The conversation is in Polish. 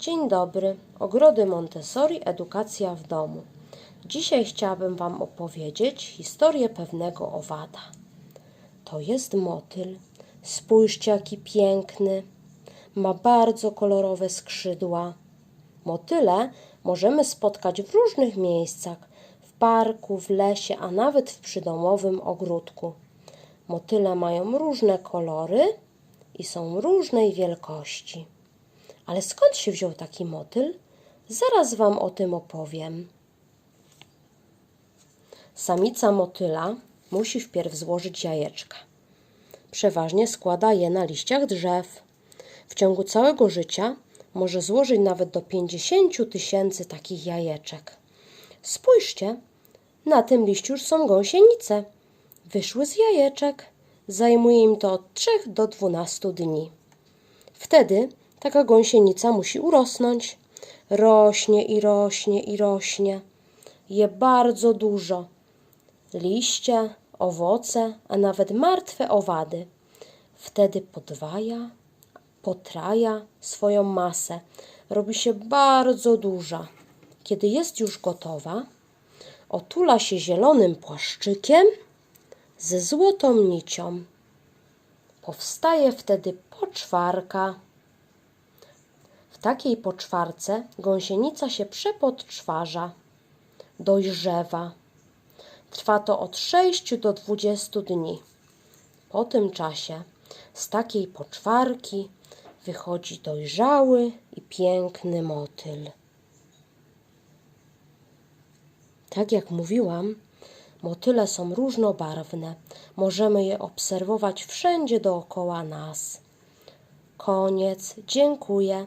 Dzień dobry, Ogrody Montessori, edukacja w domu. Dzisiaj chciałabym Wam opowiedzieć historię pewnego owada. To jest motyl. Spójrzcie, jaki piękny. Ma bardzo kolorowe skrzydła. Motyle możemy spotkać w różnych miejscach w parku, w lesie, a nawet w przydomowym ogródku. Motyle mają różne kolory i są różnej wielkości. Ale skąd się wziął taki motyl? Zaraz Wam o tym opowiem. Samica motyla musi wpierw złożyć jajeczka. Przeważnie składa je na liściach drzew. W ciągu całego życia może złożyć nawet do 50 tysięcy takich jajeczek. Spójrzcie, na tym liściu już są gąsienice. Wyszły z jajeczek. Zajmuje im to od 3 do 12 dni. Wtedy taka gąsienica musi urosnąć. Rośnie i rośnie i rośnie. Je bardzo dużo. Liście, owoce, a nawet martwe owady. Wtedy podwaja, potraja swoją masę. Robi się bardzo duża. Kiedy jest już gotowa, otula się zielonym płaszczykiem ze złotą nicią. Powstaje wtedy poczwarka. Takiej poczwarce gąsienica się przepodczwarza, dojrzewa. Trwa to od 6 do 20 dni. Po tym czasie z takiej poczwarki wychodzi dojrzały i piękny motyl. Tak jak mówiłam, motyle są różnobarwne. Możemy je obserwować wszędzie dookoła nas. Koniec. Dziękuję.